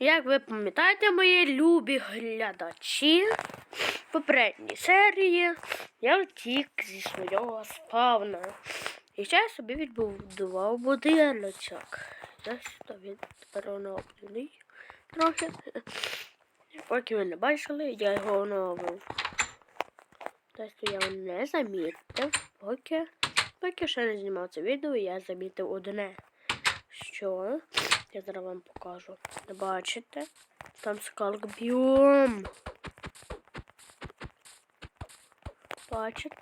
Як ви пам'ятаєте, мої любі глядачі, попередній серії я втік зі свого спавна. І ще я собі відбудував будиночок. Я сюди оновлений трохи. Поки ви не бачили, я його оновив. Тобто я не замітив, поки, поки ще не знімав це відео, я замітив одне. Що? Я зараз вам покажу. Бачите? Там скалк біом. Бачите?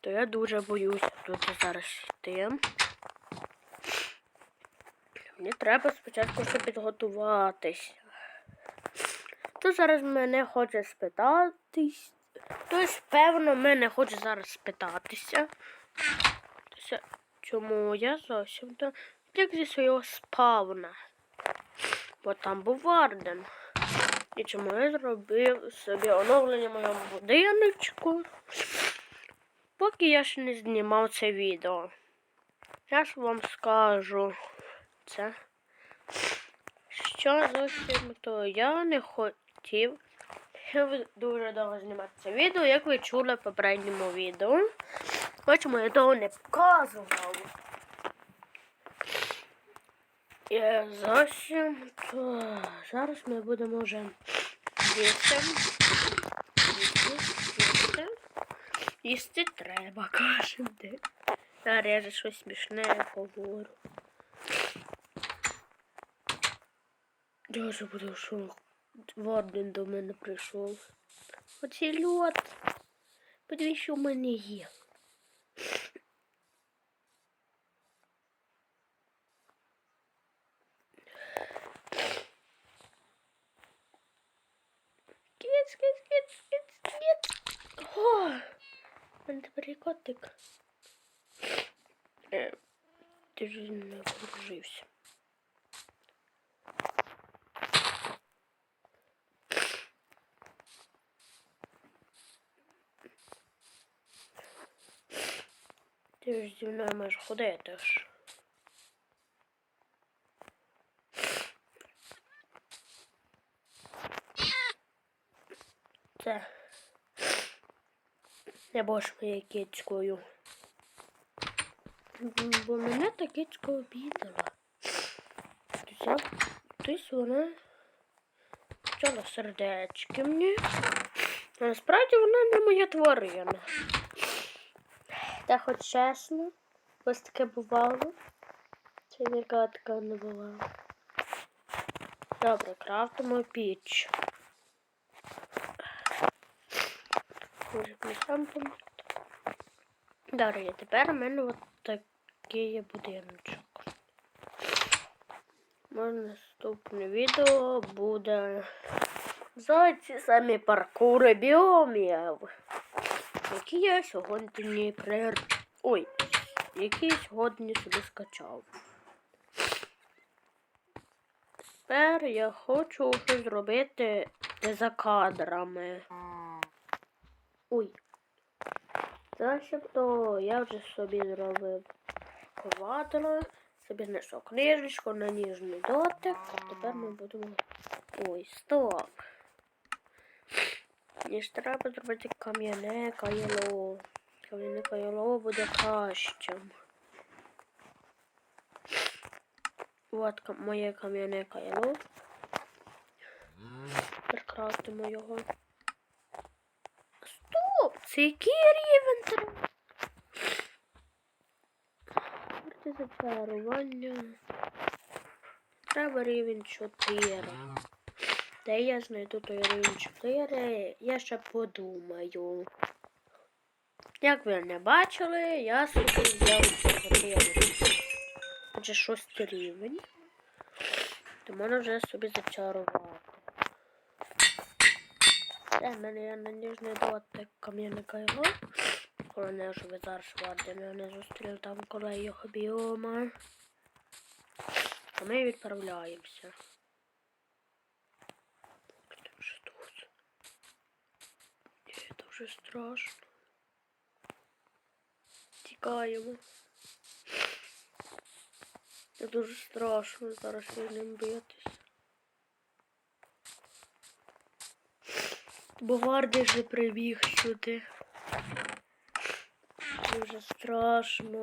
То я дуже боюся тут зараз йти. Мені треба спочатку ще підготуватися. То зараз мене хоче спитатись. Хтось, певно, мене хоче зараз спитатися. Чому я зовсім то як зі свого спавна? Бо там був Варден. І чому я зробив собі оновлення моєму будиночку, поки я ще не знімав це відео. Я ж вам скажу це. Що зовсім то я не хотів Я дуже довго знімати це відео, як ви чули в попередньому відео. Хочемо я того не показував. І зовсім то зараз ми будемо вже їсти. Їсти, їсти. Їсти треба, кожен день. Зараз я же щось смішне говорю. Я вже буду шок. Варден до мене прийшов. Оцей льот. Подивись, що в мене є. Кіц, кіц, кіц, кіц, кіц. О, в мене тепер є котик. Е, ти ж не подружився. Ти ж зі мною маєш ходити ж. Це. Не будеш моєю кицькою. Бо мене та кицька обідала. Тобто вона почала сердечки мені. А насправді вона не моя тварина. Та хоч чесно, ось таке бувало. Чи ніяка така не бувала. Добре, крафтимо піч. Може, сам помогти. Тепер у мене от такий є будиночок. Може, наступне відео буде за ці самі паркури біомів які я сьогодні при... Ой, які сьогодні собі скачав. Тепер я хочу щось зробити за кадрами. Ой. Начебто я вже собі зробив квадро, собі знайшов книжечку на ніжний дотик, а тепер ми будемо... Ой, стоп. Мені ж треба зробити кам'яне кайло. Кам'яне кайло буде кращим. От моє кам'яне кайло. Прикратимо його. Це який рівень треба? Треба рівень 4. Де я знайду той рівень 4, я ще подумаю. Як ви не бачили, я собі взяв цього. Отже, шостий рівень. То можна вже собі зачарувати. Це є на ніжний дотик кам'яника його. Головне, що ви зараз я не зустрів там коло його біома. А ми відправляємося. Що тут? Ні, дуже страшно. Тікаємо. Це дуже страшно зараз я ним битись. Бо Вардя вже прибіг сюди. Дуже страшно.